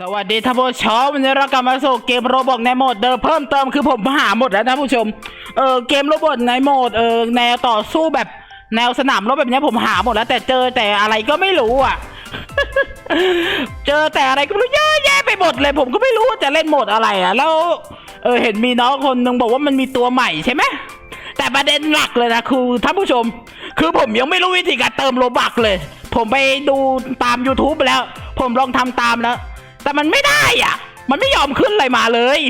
สวัสดีท่านผู้ชมวันนี้เรากลับมาสู่เกมโรบอทในโหมดเดิมเพิ่มเติมคือผมหาหมดแล้วนะผู้ชม เออเกมโรบอทในโหมดเออแนวต่อสู้แบบแนวสนามรบแบบนี้ผมหาหมดแล้วแต่เจอแต่อะไรก็ไม่รู้อะ เจอแต่อะไรก็ไม่รู้เยอะแยะไปหมดเลย ผมก็ไม่รู้ว่าจะเล่นโหมดอะไรอะ แล้วเออเห็นมีน้องคนหนึงบอกว่ามันมีตัวใหม่ใช่ไหมแต่ประเด็นหลักเลยนะคือท่านผู้ชม คือผมยังไม่รู้วิธีการเติมโลบักเลย ผมไปดูตาม YouTube ไปแล้ว ผมลองทำตามแล้ว แต่มันไม่ได้อะ มันไม่ยอมขึ้นอะไรมาเลย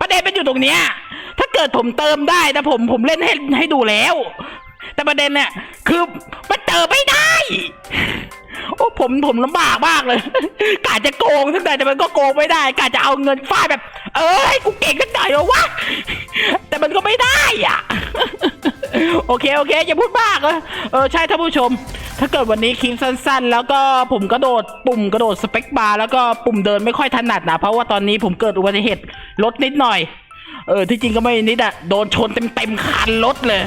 ประเด็นเป็นอยู่ตรงเนี้ย ถ้าเกิดผมเติมได้นะผมผมเล่นให้ให้ดูแล้ว แต่ประเด็นเนี่ยคือมันเติมไม่ได้ โอ้ผมผมลำบากมากเลยกาจะโกงทั้งแต่แต่มันก็โกงไม่ได้กาจะเอาเงินฟาดแบบ เอ้ยกูเก่งกันหน่อยเหรอวะแต่มันก็ไม่ได้อะโอเคโอเคอย่าพูดมากเออเออใช่ท่านผู้ชม ถ้าเกิดวันนี้คลิปสั้น ๆ แล้วก็ผมกระโดดปุ่มกระโดดสเปคบาร์แล้วก็ปุ่มเดินไม่ค่อยถนัดนะเพราะว่าตอนนี้ผมเกิดอุบัติเหตุรถนิดหน่อย เออที่จริงก็ไม่นิดอะโดนชนเต็มๆคันรถเลย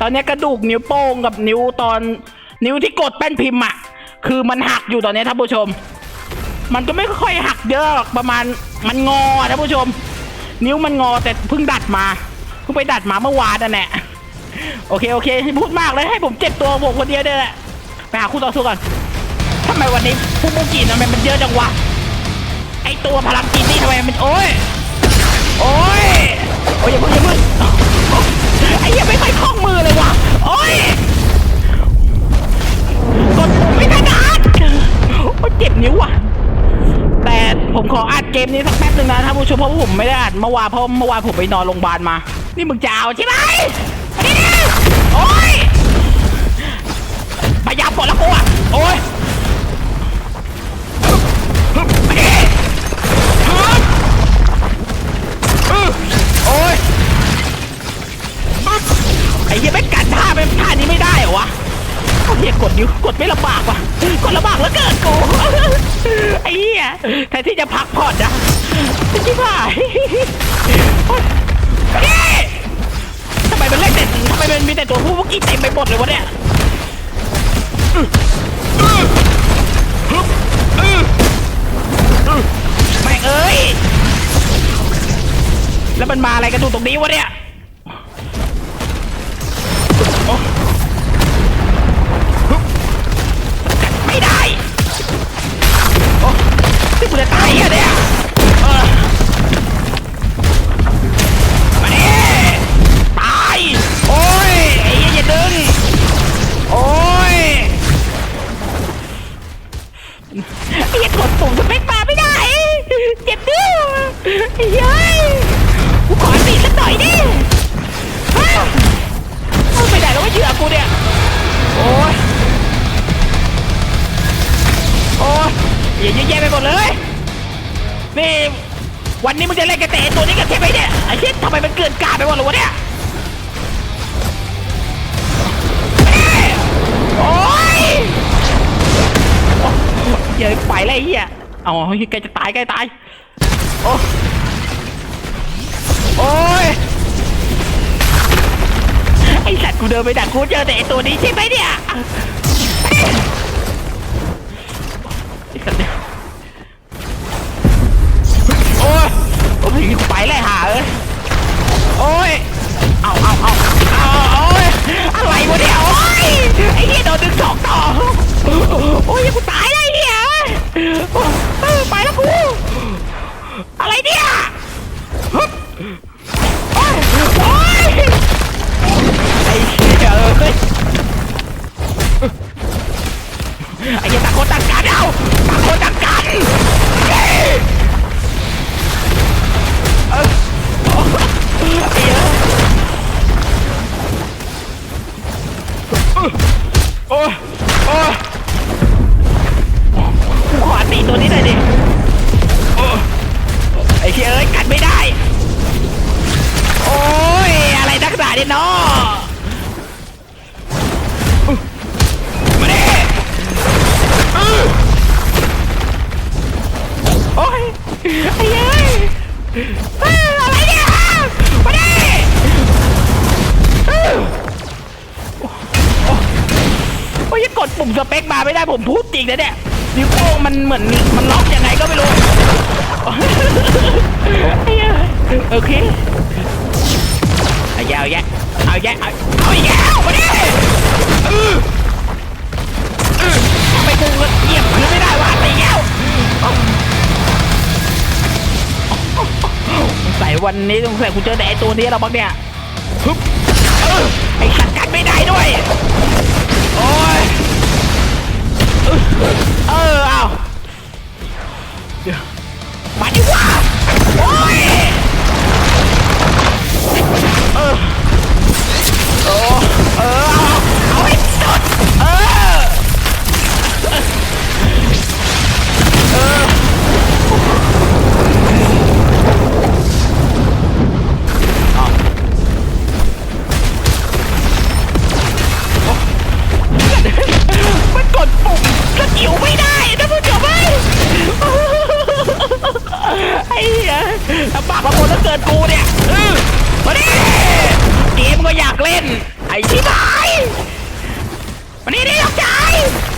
ตอนนี้กระดูกนิ้วโป้งกับนิ้วตอน นิ้วที่กดแป้นพิมพ์อะคือมันหักอยู่ตอนนี้ท่านผู้ชม มันก็ไม่ค่อยหักเยอะหรอกประมาณมันงอท่านผู้ชม นิ้วมันงอแต่เพิ่งดัดมาเพิ่งไปดัดมาเมื่อวานนั่นแหละโอเคโอเคพูดมากเลยให้ผมเจ็บตัวผมคนเดียวเนี่ยแหละไปหาคู่ต่อสู้ก่อนทำไมวันนี้ผู้มุกิทำไมมันเยอะจังวะไอตัวพลังกินนี่ทำไมมันโอ้ยโอ้ยโอ้ยอย่าเพิ่งอย่า เจ็บนิ้วว่ะ แต่ผมขออัดเกมนี้สักแป๊บหนึ่งนะท่านผู้ชมเพราะผมไม่ได้อัดเมื่อวานเพราะเมื่อวานผมไปนอนโรงพยาบาลมา นี่มึงจะเอาใช่ไหมโอ้ยพยายามกดแล้วกูอะโอ้ยมาดิฮึบอึ๊บโอ้ยไอ้เหี้ยไม่กัดท่าเป็นท่านี้ไม่ได้เหรอวะ โอ้ยกดนิ้วกดไม่ลำบากว่ะกดลำบากเหลือเกินกูไอ้เหี้ยแทนที่จะพักผ่อนนะชิบหายโอ๊ยเอ๊ะทำไมมันเล่นแต่ทำไมมันมีแต่ตัวผู้เมื่อกี้เต็มไปหมดเลยวะเนี่ยแม่งเอ้ย แล้วมันมาอะไรกันดูตรงนี้วะเนี่ย กูเนี่ย โอ้ยโอ้ยอย่าเยอะแยะไปหมดเลย นี่ วันนี้มึงจะเล่นกระเตะตัวนี้กันใช่ไหมเนี่ย ไอ้เช่นทำไมมันเกินกาไปหมดเลยวะเนี่ยเอ้ยโอ้ยเดี๋ยวไปเลยเฮียเอาใกล้จะตายใกล้ตาย โอ้โอ้ สัตว์กูเดินไปดักกูเจอแต่ไอตัวนี้ใช่ไหมเนี่ยไอ้สัตว์เนี่ยโอ้ยโอ้ยกูไปเลยหาเอ้ยโอ้ยเอาเอาเอาเอาโอ้ยอะไรวะเนี่ยโอ้ยไอ้เหี้ยโดนดึงสองต่อโอ้ยกูตายเลยเนี่ยไปแล้วกูอะไรเนี่ย ผมพูดจริงนะเนี่ยนิ้วโป้งมันเหมือนมันล็อกยังไงก็ไม่รู้ โอเคเอาแย่เอาแย่เอาแย่เอาเอาแย่มาดิเออเออทำไมกูเหยียบพื้นไม่ได้ว่ะตีแก้วสงสัยวันนี้สงสัยกูเจอแต่ไอตัวนี้แล้วบ้างเนี่ยฮึบไอ้สัตว์กันไม่ได้ด้วย โอ้ย เออเอาเดี๋ยวมาดิว่า มาหมดแล้วเกิดกูเนี่ยเออมาดิเกมก็อยากเล่น ไอ้ชิบหายมานี่ดิยกใจการ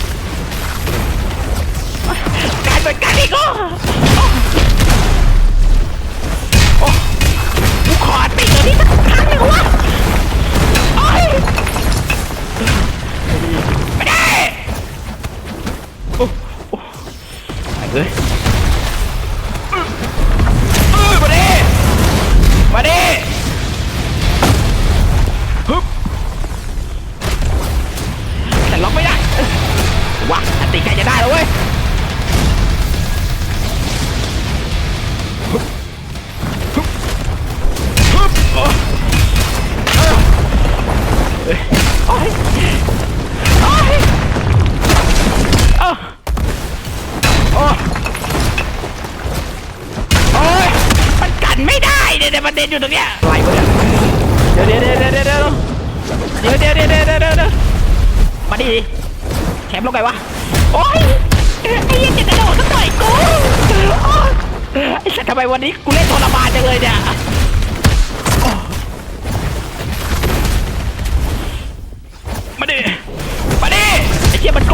เนี่ยเนี่ยประเด็นอยู่ตรงเนี้ยอะไรวะเนี่ยเดี๋ยวเดี๋ยวเดี๋ยวเดี๋ยวเดี๋ยวเดี๋ยวเดี๋ยวเดี๋ยวเดี๋ยวเดี๋ยวเดี๋ยวเดี๋ยวมาดิดิแชมป์ลงไงวะโอ้ยไอ้เหี้ยังจะกระโดดก็ต่อยกูโอ๊ยไอ้สัตว์ทำไมวันนี้กูเล่นทรมานจังเลยเนี่ยโอ้มาดิมาดิไอ้เชี่ยมันก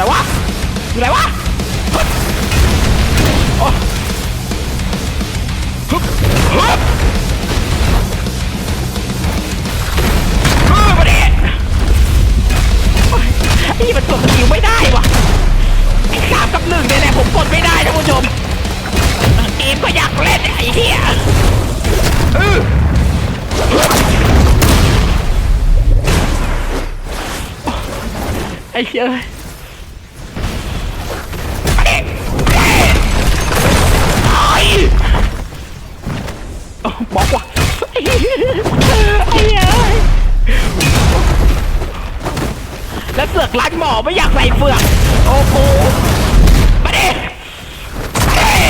ไหนวะ อยู่ไหนวะเฮ้ยโอ้ฮึบฮึบฮึบมาดิโอ๊ยไอ้นี่มันกดสกิลไม่ได้ว่ะไอ้สามกับหนึ่งเนี่ยแหละผมกดไม่ได้นะผู้ชมเกมก็อยากเล่นไอ้เหี้ยเออไอ้เหี้ย แล้วเสือกร้านหมอไม่อยากใส่เฟือก โอ้โหมาดิมาดิ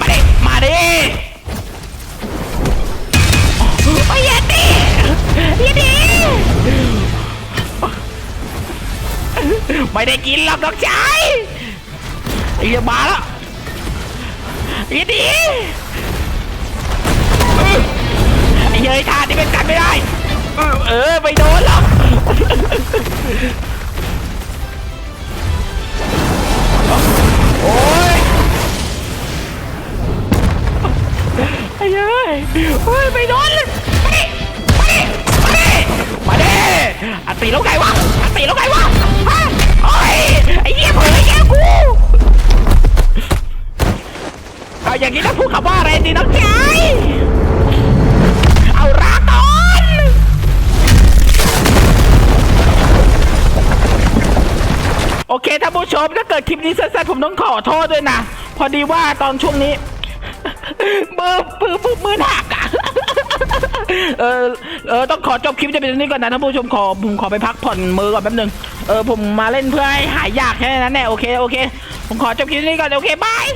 มาดิมาดิโอ้ยอย่าดิอย่าดิไม่ได้กินหรอกน้องชายไอ้เหี้ยมาแล้วอย่าดิไอ้เย้ยทานี่เป็นกันไม่ได้ เออไม่โดนหรอกโอ้ยไอ้เย้ยโอ้ยไม่โดนเลยมาดิมาดิมาดิอันตีแล้วไงวะอันตีแล้วไงวะฮะโอ้ยไอ้เหี้ยเผยแก้วกูเอาอย่างนี้ต้องพูดคำว่าอะไรดีน้องชาย โอเคท่านผู้ชมถ้าเกิดคลิปนี้สั้นๆผมต้องขอโทษด้วยนะ พอดีว่าตอนช่วงนี้มือมือมือมือหักอะเออเออต้องขอจบคลิปจะเป็นนี้ก่อนนะท่านผู้ชมขอผมขอไปพักผ่อนมือก่อนแป๊บนึงเออผมมาเล่นเพื่อให้หายอยากแค่นั้นแหละโอเคโอเคผมขอจบคลิปนี้ก่อนโอเคบาย